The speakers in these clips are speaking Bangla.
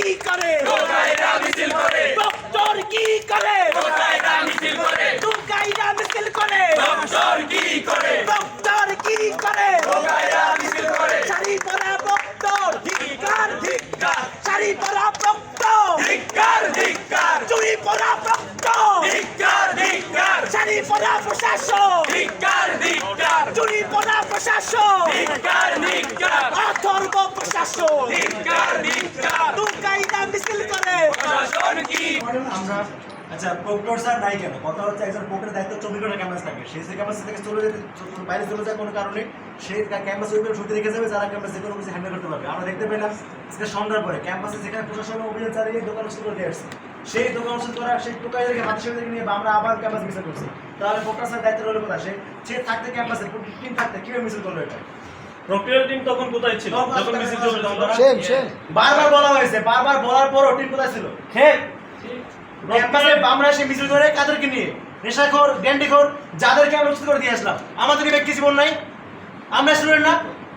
কি করে? টোকাইরা মিছিল করে। ডক্টর কি করে? টোকাইরা মিছিল করে। টুকাইরা মিছিল করে। ডক্টর কি করে? ডক্টর কি করে? টোকাইরা মিছিল করে। শাড়ি পরা ডক্টর। ধিক্কার ধিক্কার। শাড়ি পরা ডক্টর। ধিক্কার ধিক্কার। চুরি পরা ডক্টর। ধিক্কার ধিক্কার। শাড়ি পরা প্রশাসন ধিক্কার ধিক্কার। চুরি পরা প্রশাসন ধিক্কার ধিক্কার। অথর্ব প্রশাসন ধিক্কার ধিক্কার টুকাইরা মিছিল করে প্রশাসন কি আচ্ছা প্রক্টর স্যার নাই কেন? কথা হচ্ছে একজন প্রক্টরের দায়িত্ব চব্বিশ ঘণ্টা ক্যাম্পাস থাকে। সেই যে ক্যাম্পাস থেকে চলে যেতে বাইরে চলে যায় কোনো কারণে সেই ক্যাম্পাস ওইভাবে ছুটি রেখে যাবে, যারা ক্যাম্পাস যে কিছু হ্যান্ডেল করতে পারবে। আমরা দেখতে পেলাম আজকে সন্ধ্যার পরে ক্যাম্পাসে যেখানে প্রশাসন অভিযান চালিয়ে দোকান উচ্ছেদ করে আসছে সেই দোকান উচ্ছেদ করা সেই টোকাইদেরকে হাত সেগুলোকে নিয়ে আমরা আবার ক্যাম্পাস মিছিল করছি। তাহলে প্রক্টর স্যার দায়িত্ব রইল কোথায়? সে সে থাকতে ক্যাম্পাসে টিম থাকতে, কীভাবে মিছিল করল এটা? প্রক্রিয়ার টিম তখন কোথায় ছিল? যখন মিছিল চলছিল তখন সেম সেম। বারবার বলা হয়েছে বারবার বলার পরও টিম কোথায় ছিল? খেপ ক্যাম্পাসে আমরা মিছিল করে কাদেরকে নিয়ে নেশাখোর ড্যান্ডিখোর যাদেরকে আমরা উচিত করে দিয়ে আসলাম। আমাদের কি ব্যক্তি জীবন নাই? আমরা স্টুডেন্ট না?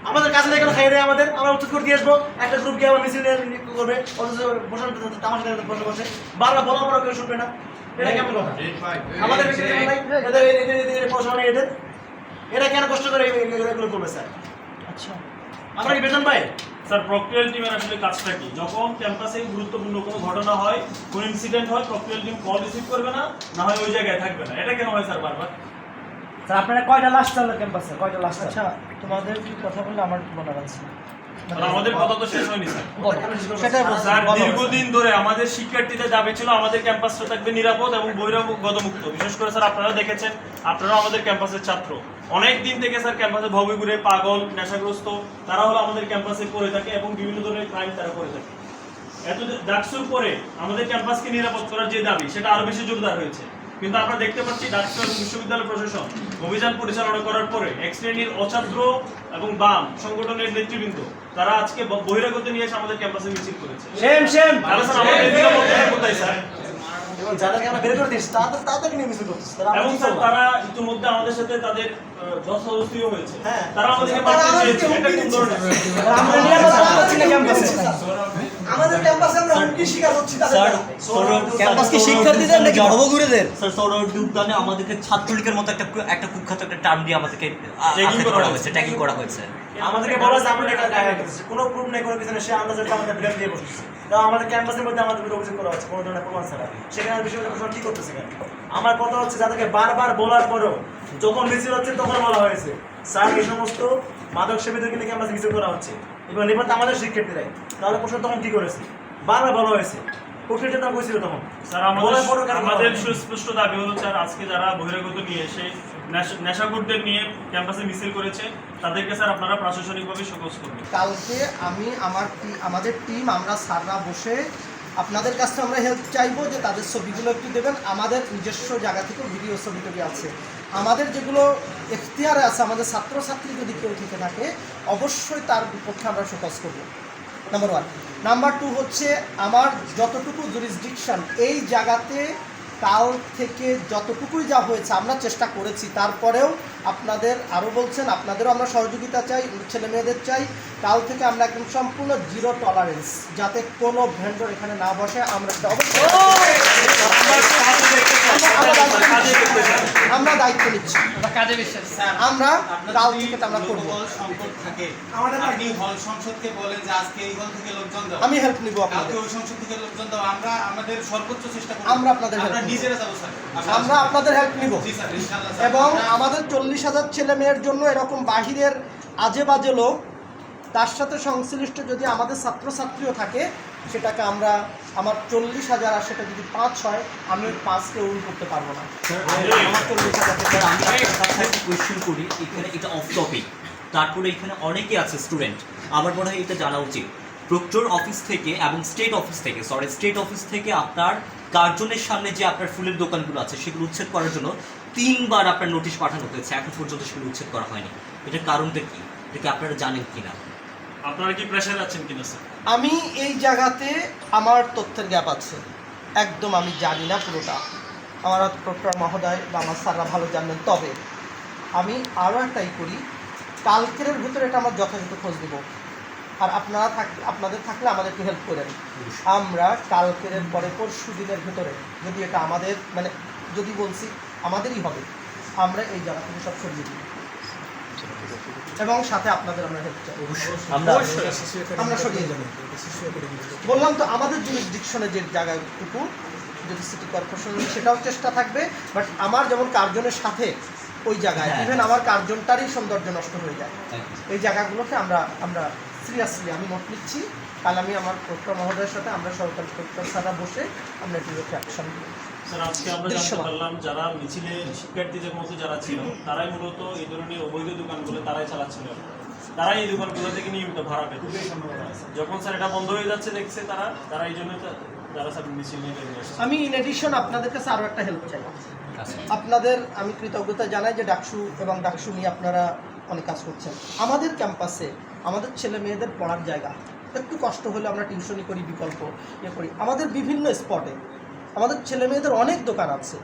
আমাদের কাছে দেখে খাই দেয় আমাদের। আমরা উচিত করে দিয়ে আসব। একটা গ্রুপ গিয়ে আবার মিছিল করবে। অথচ বসে তামাশা করে বসে বসে বারবার বলা বড় কেউ শুনবে না। এটা কেমন কথা? আমাদের ব্যক্তি জীবন নাই? এদের এদের এদের পড়াশোনা এদের? এরা কেন কষ্ট করে এগুলো করবে স্যার? আচ্ছা। আমরা কি বেতন পাই স্যার প্রক্রিয়াল টিমের আসলে কাজটা কি? যখন ক্যাম্পাসে গুরুত্বপূর্ণ কোনো ঘটনা হয় কোনো ইনসিডেন্ট হয় প্রক্রিয়াল টিম কল রিসিভ করবে না না হয় ওই জায়গায় থাকবে না। এটা কেন হয় স্যার বারবার? স্যার আপনারা কয়টা লাস্ট চালার ক্যাম্পাসে কয়টা লাস্ট আচ্ছা তোমাদের কি কথা বললে আমার মনে আছে। আমাদের কথা তো শেষ হয়নি স্যার। দীর্ঘদিন ধরে আমাদের শিক্ষার্থীদের দাবি ছিল আমাদের ক্যাম্পাসটা থাকবে নিরাপদ এবং বহিরাগত মুক্ত বিশেষ করে স্যার আপনারা দেখেছেন আপনারা আমাদের ক্যাম্পাসের ছাত্র। অনেক দিন থেকে স্যার ক্যাম্পাসে ভবে ঘুরে পাগল নেশাগ্রস্ত তারা হলো আমাদের ক্যাম্পাসে পড়ে থাকে এবং বিভিন্ন ধরনের ক্রাইম তারা করে থাকে। এত ডাকসুর পরে আমাদের ক্যাম্পাসকে নিরাপদ করার যে দাবি সেটা আরও বেশি জোরদার হয়েছে। কিন্তু আমরা দেখতে পাচ্ছি এবং বিশ্ববিদ্যালয় প্রশাসন অভিযান পরিচালনা করার পরে এক শ্রেণির অছাত্র এবং বাম সংগঠনের নেতৃবৃন্দ তারা আজকে বহিরাগত নিয়ে এসে আমাদের ক্যাম্পাসে মিছিল করেছে। Same same. তাহলে স্যার আমাদের নিরাপত্তা কোথায় স্যার? এবং যাদেরকে আমরা বের করে দিচ্ছি তাদের তাদেরকে নিয়ে মিছিল করতেছি। তারা এবং স্যার তারা ইতিমধ্যে আমাদের সাথে তাদের হয়েছে। হ্যাঁ। তারা আমাদেরকে মারতে চেয়েছে এটা কোন ধরনের আমরা নিরাপত্তা পাচ্ছি না। ক্যাম্পাসে। আমাদের ক্যাম্পাসে আমরা হুমকি শিকার হচ্ছি ক্যাম্পাস কি শিক্ষার্থীদের নাকি স্যার সৌরভ আমাদেরকে ছাত্রলীগের মতো একটা একটা কুখ্যাত একটা টার্ম দিয়ে আমাদেরকে আখ্যায়িত করা হয়েছে। হয়েছে ট্যাগিং করা হয়েছে। আমাদেরকে বলা আমরা গায়ে কোনো প্রুফ নেই কোনো কিছু নেই সে আমরা যেটা আমাদের দিয়ে বসেছি। তো আমাদের ক্যাম্পাসের মধ্যে আমাদের বিরুদ্ধে অভিযোগ করা হচ্ছে কোনো ধরনের প্রমাণ ছাড়া। সেখানে বিষয়টা কি করতেছে আমার কথা হচ্ছে যাদেরকে বারবার বলার পরেও যখন মিছিল হচ্ছে তখন বলা হয়েছে স্যার এই সমস্ত মাদক সেবীদেরকে নিয়ে ক্যাম্পাসে মিছিল করা হচ্ছে। এবং নিপাত আমাদের শিক্ষার্থীরাই। তাহলে প্রশ্ন তখন কি করেছে? বারবার বলা হয়েছে। প্রক্রিয়াটা তখন কইছিল তখন। স্যার আমাদের বলার পরেও কেন বলা আমাদের সুস্পষ্ট দাবি হলো স্যার আজকে যারা বহিরাগত নিয়ে এসে নেশা- নেশাখোরদের নিয়ে ক্যাম্পাসে মিছিল করেছে তাদেরকে স্যার আপনারা প্রশাসনিকভাবে শোকজ করবেন। কালকে আমি আমার আমাদের টিম আমরা স্যাররা বসে আপনাদের কাছে আমরা হেল্প চাইব যে তাদের ছবিগুলো একটু দেবেন। আমাদের নিজস্ব জায়গা থেকেও ভিডিও ছবি টবি আছে। আমাদের যেগুলো এখতিয়ারে আছে, আমাদের ছাত্রছাত্রী যদি কেউ থেকে থাকে, অবশ্যই তার বিপক্ষে আমরা ফোকাস করব। নাম্বার ওয়ান নাম্বার টু হচ্ছে, আমার যতটুকু জুরিসডিকশান এই জায়গাতে কাল থেকে যতটুকুই যা হয়েছে আমরা চেষ্টা করেছি। তারপরেও আপনাদের আরও বলছেন আপনাদেরও আমরা সহযোগিতা চাই ছেলে মেয়েদের চাই। কাল থেকে আমরা একদম সম্পূর্ণ জিরো টলারেন্স যাতে কোনো ভেন্ডর এখানে না বসে আমরা একটা আমরা দায়িত্ব নিচ্ছি। আমরা কাল থেকে আমরা করব। হল সংকট থাকে আমাদের আপনি হল সংসদকে বলেন যে আজকে এই হল থেকে লোকজন আমি হেল্প নিব আপনাদের। ওই সংসদ থেকে লোকজন আমরা আমাদের সর্বোচ্চ চেষ্টা করব। আমরা আপনাদের আমরা যাব স্যার। আমরা আপনাদের হেল্প নিব। জি স্যার ইনশাআল্লাহ স্যার। এবং আমাদের চল্লিশ হাজার ছেলে মেয়ের জন্য এরকম বাহিরের আজে বাজে লোক তার সাথে সংশ্লিষ্ট যদি আমাদের ছাত্রছাত্রীও থাকে সেটাকে আমরা আমার চল্লিশ হাজার আর সেটা যদি পাঁচ হয় আমি ওই পাঁচকে উইল করতে পারব না। আমার চল্লিশ হাজার আমি আপনার কাছে একটা কোয়েশ্চেন করি এখানে এটা অফ টপিক তারপরে এখানে অনেকে আছে স্টুডেন্ট আমার মনে হয় এটা জানা উচিত। প্রক্টর অফিস থেকে এবং স্টেট অফিস থেকে সরি স্টেট অফিস থেকে আপনার কার্জনের সামনে যে আপনার ফুলের দোকানগুলো আছে সেগুলো উচ্ছেদ করার জন্য তিনবার আপনার নোটিশ পাঠানো হয়েছে। এখন পর্যন্ত সেগুলো উচ্ছেদ করা হয়নি। এটার কারণটা কি? এটা কি আপনারা জানেন কি না আপনারা কি প্রেশার আছেন কিনা স্যার আমি এই জায়গাতে আমার তথ্যের গ্যাপ আছে। একদম আমি জানি না পুরোটা। আমার প্রক্টর মহোদয় বা আমার স্যাররা ভালো জানবেন। তবে আমি আরও একটাই করি কালকের ভিতরে এটা আমার যথাযথ খোঁজ দেবো আর আপনারা থাক আপনাদের থাকলে আমাদেরকে হেল্প করেন। আমরা কালকের পরে পরশু দিনের ভেতরে যদি এটা আমাদের মানে যদি বলছি আমাদেরই হবে আমরা এই জায়গা থেকে সব সরিয়ে দিই। এবং সাথে আপনাদের আমরা হেল্প চাই। আমরা সরিয়ে যাব বললাম তো আমাদের জিনিস জুরিসডিকশনে যে জায়গাটুকু যদি সিটি কর্পোরেশন সেটাও চেষ্টা থাকবে বাট আমার যেমন কার্জনের সাথে ওই জায়গায় হ্যাঁ। ইভেন আমার কার্জনটারই সৌন্দর্য নষ্ট হয়ে যায়। এই জায়গাগুলোকে আমরা আমরা সিরিয়াসলি আমি নোট নিচ্ছি। কাল আমি আমার প্রক্টর মহোদয়ের সাথে আমরা সরকারি প্রক্টর ছাড়া বসে আমরা এগুলোকে অ্যাকশন দিব স্যার আজকে আমরা জানতে পারলাম যারা মিছিলে শিক্ষার্থীদের মতো যারা ছিল তারাই মূলত এই ধরনের অবৈধ দোকানগুলো তারাই চালাচ্ছিল। তারাই এই দোকানগুলো থেকে নিয়মিত ভাড়া পেত। যখন স্যার এটা বন্ধ হয়ে যাচ্ছে দেখছে তারা তারা এই জন্য তা- যারা স্যার মিছিল নিয়ে আমি ইন এডিশন আপনাদের কাছে আরও একটা হেল্প চাই। আচ্ছা। আপনাদের আমি কৃতজ্ঞতা জানাই যে ডাকসু এবং ডাকসু নিয়ে আপনারা অনেক কাজ করছেন। আমাদের ক্যাম্পাসে আমাদের ছেলে মেয়েদের পড়ার জায়গা। একটু কষ্ট হলে আমরা টিউশনি করি, বিকল্প ইয়ে করি। আমাদের বিভিন্ন স্পটে আমাদের ছেলে মেয়েদের অনেক দোকান আছে।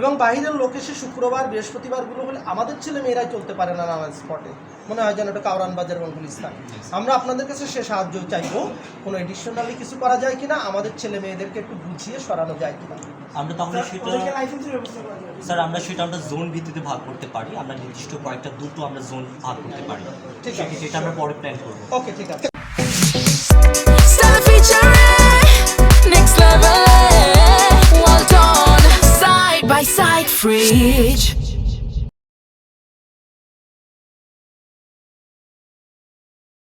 এবং বাইরের লোক এসে শুক্রবার বৃহস্পতিবারগুলো হলে আমাদের ছেলে মেয়েরাই চলতে পারে না নানা স্পটে মনে হয় যেন এটা কাউরান বাজার এবং গুলিস্তান। আমরা আপনাদের কাছে সে সাহায্য চাইব। কোনো এডিশনালি কিছু করা যায় কিনা? আমাদের ছেলে মেয়েদেরকে একটু বুঝিয়ে সরানো যায় কিনা? আমরা তাহলে সেটা স্যার আমরা সেটা আমরা জোন ভিত্তিতে ভাগ করতে পারি। আমরা নির্দিষ্ট কয়েকটা দুটো আমরা জোন ভাগ করতে পারি। ঠিক আছে। সেটা আমরা পরে প্ল্যান করব। ওকে ঠিক আছে। Fridge.